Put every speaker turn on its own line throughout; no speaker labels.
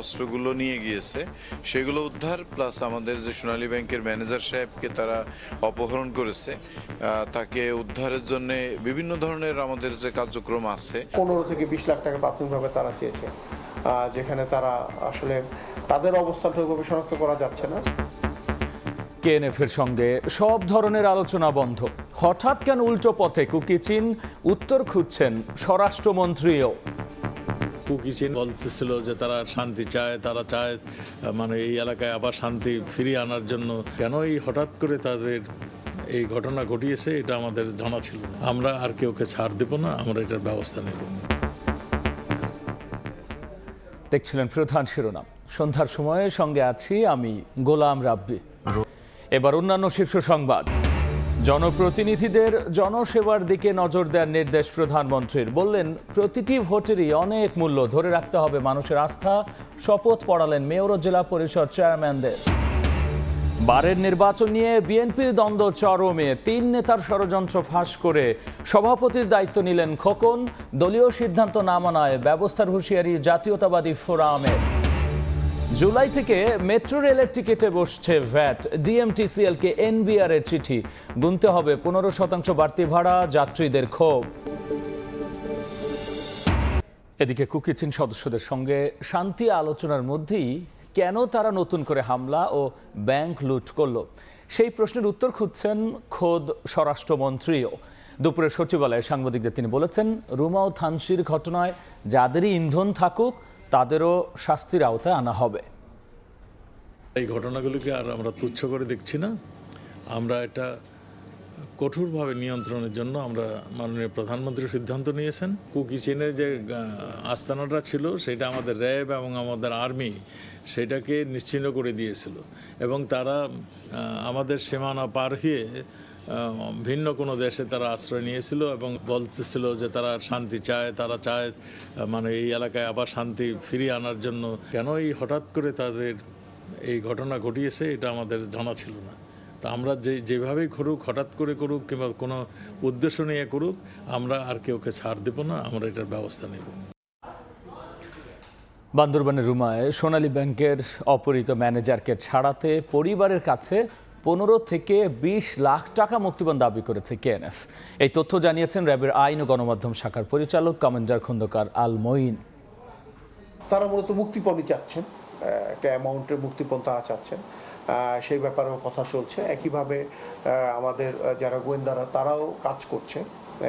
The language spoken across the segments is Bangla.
অস্ত্রগুলো নিয়ে গিয়েছে সেগুলো উদ্ধার প্লাস আমাদের যে সোনালী ব্যাংকের ম্যানেজার সাহেবকে তারা অপহরণ করেছে তাকে উদ্ধারের জন্য বিভিন্ন ধরনের আমাদের যে কার্যক্রম আছে।
পনেরো থেকে বিশ লাখ টাকা প্রাথমিকভাবে তারা চেয়েছে আহ, যেখানে তারা আসলে তাদের অবস্থানটা ওইভাবে শনাক্ত করা যাচ্ছে না।
কেএনএফের সঙ্গে সব ধরনের আলোচনা বন্ধ। হঠাৎ কেন উল্টো পথে কুকি চীন উত্তর খুঁজছেন স্বরাষ্ট্রমন্ত্রীও।
কুকি চীন বলতেছিল যে তারা শান্তি চায়, তারা চায় মানে এই এলাকায় আবার শান্তি ফিরিয়ে আনার জন্য। কেন এই হঠাৎ করে তাদের এই ঘটনা ঘটিয়েছে, এটা আমাদের জানা ছিল আমরা আর কেউকে ছাড় দেব না, আমরা এটার ব্যবস্থা নেব।
দেখছিলেন প্রধান শিরোনাম। সন্ধ্যার সময়ে সঙ্গে আছি আমি গোলাম রাব্বি। এবার অন্যান্য শীর্ষ সংবাদ। জনপ্রতিনিধিদের জনসেবার দিকে নজর দেওয়ার নির্দেশ প্রধানমন্ত্রীর। বললেন, প্রতিটি ভোটেরই অনেক মূল্য ধরে রাখতে হবে মানুষের আস্থা। শপথ পড়ালেন মেয়র জেলা পরিষদ চেয়ারম্যানদের। বারের নির্বাচন নিয়ে বিএনপির দ্বন্দ্ব চরমে। তিন নেতার ষড়যন্ত্র ফাঁস করে সভাপতির দায়িত্ব নিলেন খোকন। দলীয় সিদ্ধান্ত না মানায় ব্যবস্থার হুঁশিয়ারি জাতীয়তাবাদী ফোরামের। জুলাই থেকে মেট্রো রেলের টিকিটে বসছে ভ্যাট। ডিএমটিসিএল কে এনবিআর এর চিঠি। গুনতে হবে পনেরো শতাংশ বাড়তি ভাড়া, যাত্রীদের ক্ষোভ। এদিকে কুকিচিন সদস্যদের সঙ্গে শান্তি আলোচনার মধ্যেই কেন তারা নতুন করে হামলা ও ব্যাংক লুট করল? সেই প্রশ্নের উত্তর খুঁজছেন খোদ স্বরাষ্ট্রমন্ত্রীও। দুপুরে সচিবালয়ে সাংবাদিকদের তিনি বলেছেন, রুমা ও থানসির ঘটনায় যাদেরই ইন্ধন থাকুক তাদেরও শাস্তির আওতায় আনা হবে।
এই ঘটনাগুলিকে আর আমরা তুচ্ছ করে দেখছি না। আমরা এটা কঠোরভাবে নিয়ন্ত্রণের জন্য আমরা মাননীয় প্রধানমন্ত্রী সিদ্ধান্ত নিয়েছেন। কুকি চীনে যে আস্তানাটা ছিল, সেটা আমাদের র্যাব এবং আমাদের আর্মি সেটাকে নিশ্চিহ্ন করে দিয়েছিল। এবং তারা আমাদের সীমানা পার হয়ে ভিন্ন কোনো দেশে তারা আশ্রয় নিয়েছিল এবং বলতেছিল যে তারা শান্তি চায়, তারা চায় মানে এই এলাকায় আবার শান্তি ফিরিয়ে আনার জন্য। কেন এই হঠাৎ করে তাদের এই ঘটনা ঘটিয়েছে, এটা আমাদের জানা ছিল না। তা আমরা যে, যেভাবেই করুক, হঠাৎ করে করুক কিংবা কোনো উদ্দেশ্য নিয়ে করুক, আমরা আর কেউকে ছাড় দেব না, আমরা এটার ব্যবস্থা নেব।
বান্দরবানের রুমায় সোনালী ব্যাংকের অপহৃত ম্যানেজারকে ছাড়াতে পরিবারের কাছে পনেরো থেকে বিশ লাখ টাকা মুক্তিপণ দাবি করেছে কেএনএফ। এই তথ্য জানিয়েছেন র্যাবের আইন ও গণমাধ্যম শাখার পরিচালক কমান্ডার খন্দকার আল মঈন
তারা মূলত মুক্তিপণই চাচ্ছেন একটা অ্যামাউন্টের মুক্তিপণ তারা চাচ্ছেন। সেই ব্যাপারেও কথা চলছে। একইভাবে আমাদের যারা গোয়েন্দারা, তারাও কাজ করছে।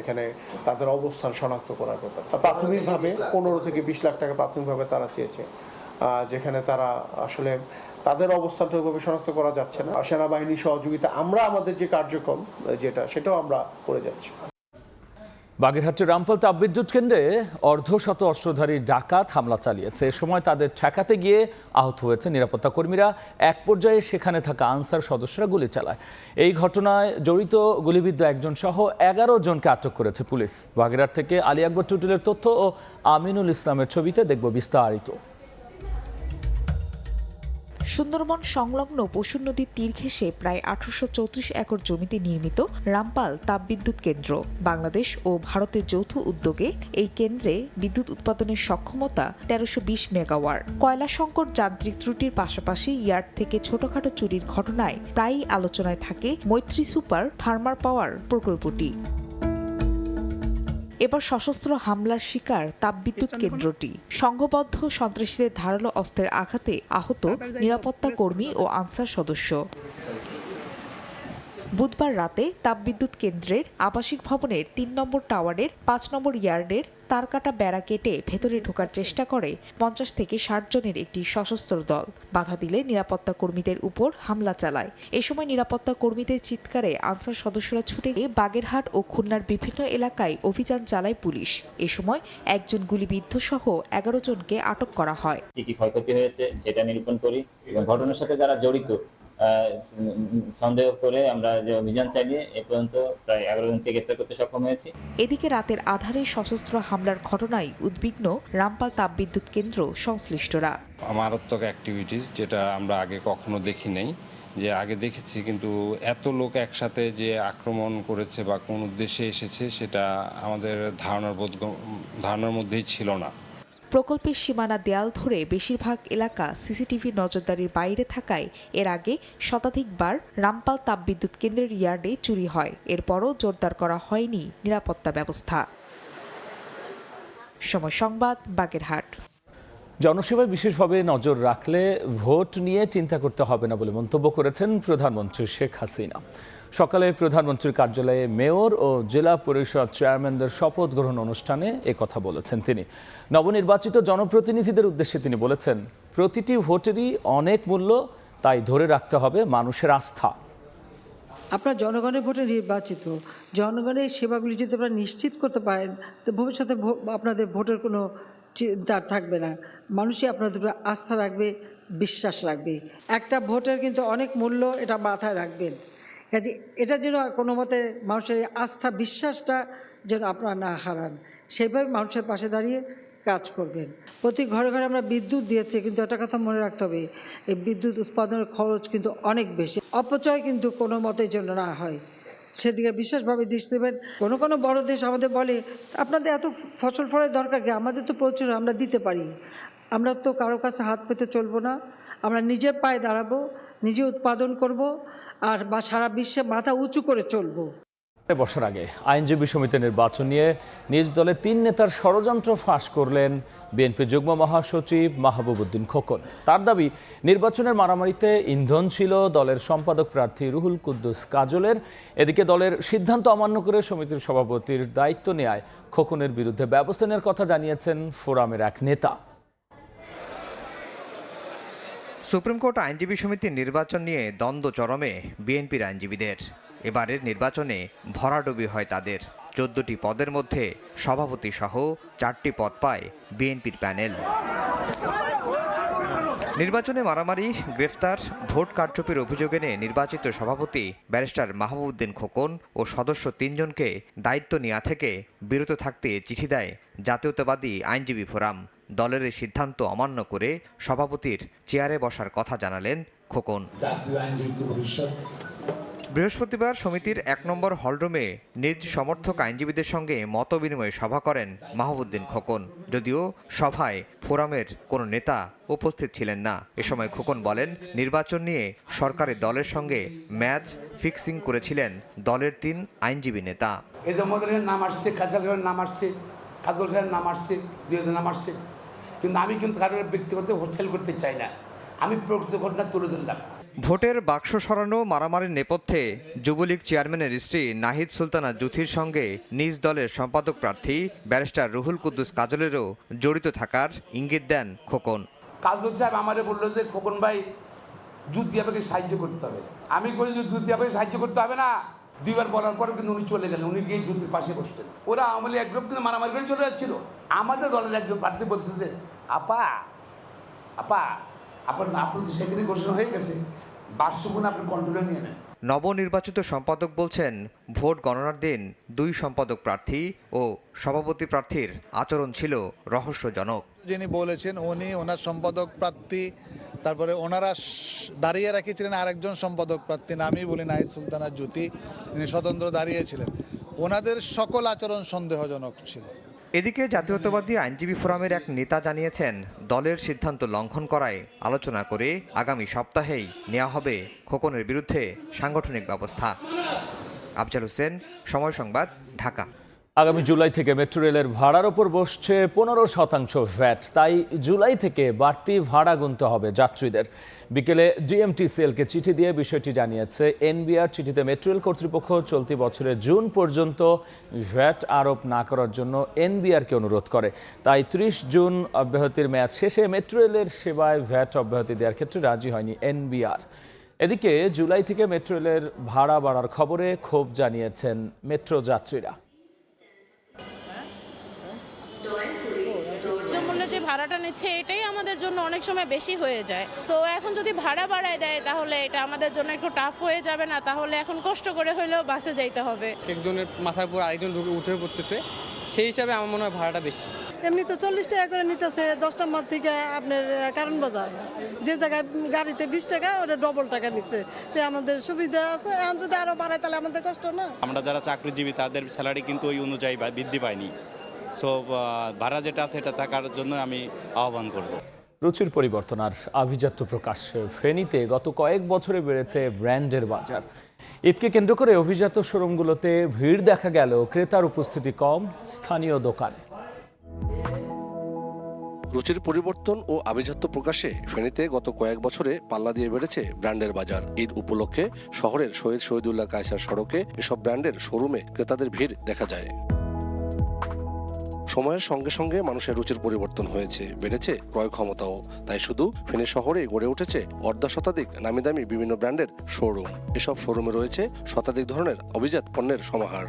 এখানে তাদের অবস্থান শনাক্ত করার ব্যাপারে। প্রাথমিকভাবে পনেরো থেকে বিশ লাখ টাকা প্রাথমিকভাবে তারা চেয়েছে। যেখানে তারা আসলে তাদের অবস্থানটা ওইভাবে শনাক্ত করা যাচ্ছে না। সেনাবাহিনী সহযোগিতা আমরা আমাদের যে কার্যক্রম যেটা, সেটাও আমরা করে যাচ্ছি।
বাগেরহাটের রামপাল তাপবিদ্যুৎ কেন্দ্রে অর্ধশত অস্ত্রধারী ডাকাত হামলা চালিয়েছে। এ সময় তাদের ঠেকাতে গিয়ে আহত হয়েছে নিরাপত্তা কর্মীরা। এক পর্যায়ে সেখানে থাকা আনসার সদস্যরা গুলি চালায়। এই ঘটনায় জড়িত গুলিবিদ্ধ একজন সহ এগারো জনকে আটক করেছে পুলিশ। বাগেরহাট থেকে আলী আকবর টুটুলের তথ্য ও আমিনুল ইসলামের ছবিতে দেখব বিস্তারিত।
সুন্দরবন সংলগ্ন বসুর নদীর তীর ঘেঁষে প্রায় আঠারোশো চৌত্রিশ একর জমিতে নির্মিত রামপাল তাপবিদ্যুৎ কেন্দ্র। বাংলাদেশ ও ভারতের যৌথ উদ্যোগে এই কেন্দ্রে বিদ্যুৎ উৎপাদনের সক্ষমতা তেরোশো বিশ মেগাওয়ার কয়লা সংকট যান্ত্রিক ত্রুটির পাশাপাশি ইয়ার্ড থেকে ছোটখাটো চুরির ঘটনায় প্রায়ই আলোচনায় থাকে মৈত্রী সুপার থার্মার পাওয়ার প্রকল্পটি। এবার সশস্ত্র হামলার শিকার তাপবিদ্যুৎ কেন্দ্রটি। সংঘবদ্ধ সন্ত্রাসীদের ধারালো অস্ত্রের আঘাতে আহত নিরাপত্তা কর্মী ও আনসার সদস্য। বুধবার রাতে তাপবিদ্যুৎ কেন্দ্রের আবাসিক ভবনের তিন নম্বর টাওয়ারের পাঁচ নম্বর ইয়ার্ডের তারকাটা বেড়া কেটে ভেতরে ঢোকার চেষ্টা করে পঞ্চাশ থেকে ষাট জনের একটি সশস্ত্র দল। বাধা দিলে নিরাপত্তা কর্মীদের উপর হামলা চালায়। এ সময় নিরাপত্তা কর্মীদের চিৎকারে আনসার সদস্যরা ছুটে গিয়ে বাগেরহাট ও খুলনার বিভিন্ন এলাকায় অভিযান চালায় পুলিশ। এ সময় একজন গুলিবিদ্ধ সহ এগারো জনকে আটক করা হয়।
কি কি ক্ষয়ক্ষতি হয়েছে সেটা নিরূপণ করি। এবং ঘটনার সাথে যারা জড়িত সন্দেহ করে আমরা যে অভিযান চালিয়ে এ পর্যন্ত প্রায় এগারো জনকে গ্রেপ্তার করতে সক্ষম হয়েছি।
এদিকে রাতের আধারে সশস্ত্র হামলার ঘটনায় উদ্বিগ্ন রামপাল তাপবিদ্যুৎ কেন্দ্র সংশ্লিষ্টরা।
মারাত্মক অ্যাক্টিভিটিস যেটা আমরা আগে কখনো দেখি নাই যে আগে দেখেছি কিন্তু এত লোক একসাথে যে আক্রমণ করেছে বা কোন উদ্দেশ্যে এসেছে সেটা আমাদের ধারণার বোধ ধারণার মধ্যেই ছিল না।
প্রকল্পের সীমানা দেয়াল ধরে বেশিরভাগ এলাকা সিসিটিভি নজরদারির বাইরে থাকায় এর আগে শতাধিকবার রামপাল তাপবিদ্যুৎ কেন্দ্রের ইয়ার্ডে চুরি হয়। এরপরও জোরদার করা হয়নি নিরাপত্তা ব্যবস্থা। সময় সংবাদ, বাগেরহাট।
জনসেবায় বিশেষভাবে নজর রাখলে ভোট নিয়ে চিন্তা করতে হবে না বলে মন্তব্য করেছেন প্রধানমন্ত্রী শেখ হাসিনা। সকালে প্রধানমন্ত্রীর কার্যালয়ে মেয়র ও জেলা পরিষদ চেয়ারম্যানদের শপথ গ্রহণ অনুষ্ঠানে কথা বলেছেন তিনি। নবনির্বাচিত জনপ্রতিনিধিদের উদ্দেশ্যে তিনি বলেছেন, প্রতিটি ভোটেরই অনেক মূল্য, তাই ধরে রাখতে হবে মানুষের আস্থা।
আপনার জনগণের ভোটে নির্বাচিত, জনগণের সেবাগুলি যদি আপনারা নিশ্চিত করতে পারেন, তো ভবিষ্যতে আপনাদের ভোটের কোনো চিন্তা থাকবে না। মানুষই আপনাদের উপরে আস্থা রাখবে, বিশ্বাস রাখবে। একটা ভোটের কিন্তু অনেক মূল্য এটা মাথায় রাখবেন। কাজে এটা যেন কোনো মতে মানুষের আস্থা, বিশ্বাসটা যেন আপনারা না হারান। সেইভাবে মানুষের পাশে দাঁড়িয়ে কাজ করবেন। প্রতি ঘরে ঘরে আমরা বিদ্যুৎ দিয়েছি, কিন্তু একটা কথা মনে রাখতে হবে, এই বিদ্যুৎ উৎপাদনের খরচ কিন্তু অনেক বেশি। অপচয় কিন্তু কোনো মতের জন্য না হয়। সেদিকে বিশেষভাবে দৃষ্টি দেবেন। কোনো কোনো বড় দেশ আমাদের বলে, আপনাদের এত ফসল ফলের দরকার কি? আমাদের তো প্রচুর, আমরা দিতে পারি। আমরা তো কারও কাছে হাত পেতে চলবো না। আমরা নিজের পায়ে দাঁড়াবো। নিজে উৎপাদন করব আর বা সারা বিশ্বে মাথা উঁচু করে চলবো।
বছর আগে আইনজীবী সমিতি নির্বাচন নিয়ে নিজ দলের তিন নেতার ষড়যন্ত্র ফাঁস করলেন বিএনপি যুগ্ম মহাসচিব মাহবুবুদ্দিন খোকন। তার দাবি, নির্বাচনের মারামারিতে ইন্ধন ছিল দলের সম্পাদক প্রার্থী রুহুল কুদ্দুস কাজলের। এদিকে দলের সিদ্ধান্ত অমান্য করে সমিতির সভাপতির দায়িত্ব নেয় খোকনের বিরুদ্ধে ব্যবস্থা নেওয়ার কথা জানিয়েছেন ফোরামের এক নেতা।
সুপ্রিম কোর্ট আইনজীবী সমিতির নির্বাচন নিয়ে দ্বন্দ্ব চরমে বিএনপির আইনজীবীদের। এবারের নির্বাচনে ভরাডুবি হয় তাদের। চোদ্দটি পদের মধ্যে সভাপতি সহ চারটি পদ পায় বিএনপির প্যানেল। নির্বাচনে মারামারি, গ্রেফতার, ভোট কারচুপির অভিযোগ এনে নির্বাচিত সভাপতি ব্যারিস্টার মাহবুবউদ্দিন খোকন ও সদস্য তিনজনকে দায়িত্ব নেওয়া থেকে বিরত থাকতে চিঠি দেয় জাতীয়তাবাদী আইনজীবী ফোরাম। দলের এই সিদ্ধান্ত অমান্য করে সভাপতির চেয়ারে বসার কথা জানালেন খোকন। বৃহস্পতিবার সমিতির এক নম্বর হলরুমে নিজ সমর্থক আইনজীবীদের সঙ্গে মত বিনিময় সভা করেন মাহবুদ্দিন খোকন। যদিও সভায় ফোরামের কোনো নেতা উপস্থিত ছিলেন না। এ সময় খোকন বলেন, নির্বাচন নিয়ে সরকারি দলের সঙ্গে ম্যাচ ফিক্সিং করেছিলেন দলের তিন আইনজীবী নেতা।
এদের নাম আসছে নাম আসছে সাহেবের নাম আসছে নাম আসছে। কিন্তু আমি কিন্তু কারোর ব্যক্তিগত হোস্টেল করতে চাই না। আমি প্রকৃত ঘটনা তুলে ধরলাম।
ভোটের বাক্স সরানো মারামারির নেপথ্যে যুবলীগ চেয়ারম্যানের স্ত্রী নাহিদ সুলতানা জুথির সঙ্গে নিজ দলের সম্পাদক প্রার্থী ব্যারিস্টার রুহুল কুদ্দুস কাজলেরও জড়িত থাকার ইঙ্গিত দেন খোকন।
কাজল সাহেব আমারে বলল যে খোকন ভাই জুতি আমাকে সাহায্য করতে হবে। আমি কই যে জুতি আমাকে সাহায্য করতে হবে না। দুইবার বলার পর কিন্তু উনি চলে গেলেন, উনি গিয়ে জুতির পাশে বসতেন ওরা আওয়ামী লীগ গ্রুপ কিন্তু মারামারি করে চলে যাচ্ছিল। আমাদের দলের একজন প্রার্থী বলছে যে, আপা আপা, আপনার আপনার তো সেখানে ঘোষণা হয়ে গেছে। বাসগুণ আপনি কন্ট্রোলে নিয়ে নেন।
নবনির্বাচিত সম্পাদক বলছেন, ভোট গণনার দিন দুই সম্পাদক প্রার্থী ও সভাপতি প্রার্থীর আচরণ ছিল রহস্যজনক।
যিনি বলেছেন, উনি ওনার সম্পাদক প্রার্থী, তারপরে ওনারা দাঁড়িয়ে রেখেছিলেন আরেকজন সম্পাদক প্রার্থী, নামই বলি নাহিদ সুলতানা জ্যোতি, যিনি স্বতন্ত্র দাঁড়িয়েছিলেন। ওনাদের সকল আচরণ সন্দেহজনক ছিল।
এদিকে জাতীয়তাবাদী আইনজীবী ফোরামের এক নেতা জানিয়েছেন, দলের সিদ্ধান্ত লঙ্ঘন করায় আলোচনা করে আগামী সপ্তাহেই নেওয়া হবে খোকনের বিরুদ্ধে সাংগঠনিক ব্যবস্থা। আফজাল হোসেন, সময় সংবাদ, ঢাকা।
আগামী জুলাই থেকে মেট্রো রেলের ভাড়ার ওপর বসছে পনেরো শতাংশ ভ্যাট। তাই জুলাই থেকে বাড়তি ভাড়া গুনতে হবে যাত্রীদের। বিকেলে ডিএমটিসিএলকে চিঠি দিয়ে বিষয়টি জানিয়েছে এনবিআর। চিঠিতে মেট্রো রেল কর্তৃপক্ষ চলতি বছরের জুন পর্যন্ত ভ্যাট আরোপ না করার জন্য এনবিআরকে অনুরোধ করে। তাই ত্রিশ জুন অব্যাহতির মেয়াদ শেষে মেট্রো রেলের সেবায় ভ্যাট অব্যাহতি দেওয়ার ক্ষেত্রে রাজি হয়নি এনবিআর। এদিকে জুলাই থেকে মেট্রো রেলের ভাড়া বাড়ার খবরে ক্ষোভ জানিয়েছেন মেট্রো যাত্রীরা।
ভাড়াটা নিচ্ছে এটাই আমাদের জন্য অনেক সময় বেশি হয়ে যায়। তো এখন যদি ভাড়া বাড়ায় দেয় তাহলে এটা আমাদের জন্য একটু টাফ হয়ে যাবে না তাহলে এখন কষ্ট করে হলেও বাসে যাইতে হবে।
একজনের মাথার উপর আরেকজন উঠে পড়তেছে সেই হিসাবে আমার মনে হয় ভাড়াটা বেশি।
এমনি তো চল্লিশ টাকা করে নিতেছে দশ নম্বর থেকে আপনার কারণ বাজার। যে জায়গায় গাড়িতে বিশ টাকা ওটা ডবল টাকা নিচ্ছে। তো আমাদের সুবিধা আছে এখন যদি আরও বাড়ায় তাহলে আমাদের কষ্ট না?
আমরা যারা চাকরিজীবী তাদের স্যালারি কিন্তু ওই অনুযায়ী বা- বৃদ্ধি পায়নি।
সো ভাড়া যেটা আছে এটা থাকার জন্য আমি আহ্বান করব।
রুচির পরিবর্তন আর আভিজাত্য প্রকাশ ফেনীতে গত কয়েক বছরে বেড়েছে ব্র্যান্ডের বাজার। ঈদকে কেন্দ্র করে অভিজাত শোরুমগুলোতে ভিড় দেখা গেল। ক্রেতার উপস্থিতি কম স্থানীয় দোকানে।
রুচির পরিবর্তন ও আভিজাত্য প্রকাশে ফেনীতে গত কয়েক বছরে পাল্লা দিয়ে বেড়েছে ব্র্যান্ডের বাজার। ঈদ উপলক্ষে শহরের শহীদ শহীদুল্লাহ কায়সার সড়কে এসব ব্র্যান্ডের শোরুমে ক্রেতাদের ভিড় দেখা যায়। সময়ের সঙ্গে সঙ্গে মানুষের রুচির পরিবর্তন হয়েছে, বেড়েছে, ক্রয় ক্ষমতাও। তাই শুধু ফেনী শহরে গড়ে উঠেছে অর্ধ শতাধিক নামি দামি বিভিন্ন ব্র্যান্ডের শোরুম। এসব শোরুমে রয়েছে শতাধিক ধরনের অভিজাত পণ্যের সমাহার।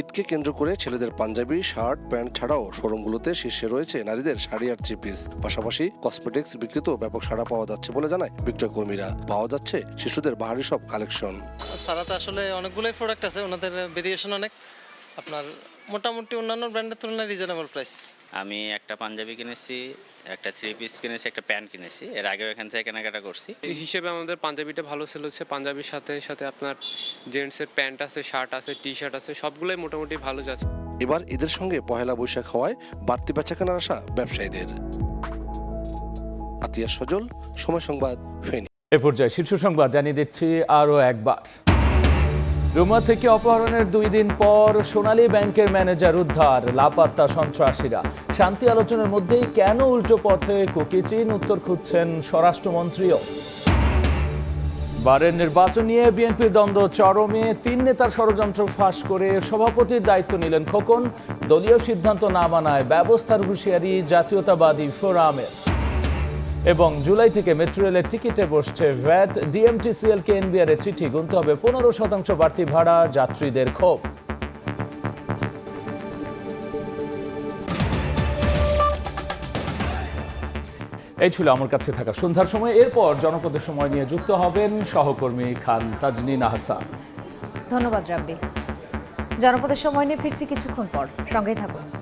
ঈদকে কেন্দ্র করে ছেলেদের পাঞ্জাবি, শার্ট, প্যান্ট ছাড়াও শোরুমগুলোতে শীর্ষে রয়েছে নারীদের শাড়ি আর থ্রি পিস। পাশাপাশি কসমেটিক্স বিক্রিতেও ব্যাপক সাড়া পাওয়া যাচ্ছে বলে জানায় বিক্রয় কর্মীরা। পাওয়া যাচ্ছে শিশুদের বাহারি সব কালেকশন।
সারাতে আসলে অনেকগুলোই প্রোডাক্ট আছে, ওনাদের ভেরিয়েশন অনেক। আপনার মোটামুটি অন্যান্য ব্র্যান্ডের তুলনায় রিজনেবল প্রাইস
আমি একটা পাঞ্জাবি কিনেছি একটা থ্রি পিস কিনেছি একটা প্যান্ট কিনেছি। এর আগেও এখান থেকে কেনাকাটা করছি।
হিসেবে আমাদের পাঞ্জাবিটা ভালো সেল হচ্ছে। পাঞ্জাবির সাথে সাথে আপনার জেন্টসের প্যান্ট আছে শার্ট আছে টি শার্ট আছে সবগুলোই মোটামুটি ভালো যাচ্ছে।
এবার এদের সঙ্গে পহেলা বৈশাখ হওয়ায় বাড়তি বেচাকেনার আশা ব্যবসায়ীদের। আতিয়া সজল সময় সংবাদ ফেনী।
এ পর্যায়ে শীর্ষ সংবাদ জানিয়ে দিচ্ছি আরও একবার। রুমা থেকে অপহরণের দুই দিন পর সোনালী ব্যাংকের ম্যানেজার উদ্ধার, লাপাত্তা সন্ত্রাসীরা। শান্তি আলোচনার মধ্যেই কেন উল্টো পথে কুকিচিন উত্তর খুঁজছেন স্বরাষ্ট্রমন্ত্রীও? বারের নির্বাচন নিয়ে বিএনপির দ্বন্দ্ব চরমে, তিন নেতার ষড়যন্ত্র ফাঁস করে সভাপতির দায়িত্ব নিলেন খোকন। দলীয় সিদ্ধান্ত না মানায় ব্যবস্থার হুঁশিয়ারি জাতীয়তাবাদী ফোরামের। এবং জুলাই থেকে মেট্রো রেলের টিকিটে বসছে ভ্যাট। ডিএমটিসিএল কে এনবিআর এর চিঠি, গুনতে হবে পনেরো শতাংশ বাড়তি ভাড়া, যাত্রীদের ক্ষোভ। এই ছিল আমার কাছে থাকা সন্ধ্যার সময়। এরপর জনপদের সময় নিয়ে যুক্ত হবেন সহকর্মী খান তাজনিন আহসান।
ধন্যবাদ রাব্বি। জনপদের সময় নিয়ে ফিরছি কিছুক্ষণ পর। সঙ্গেই থাকুন।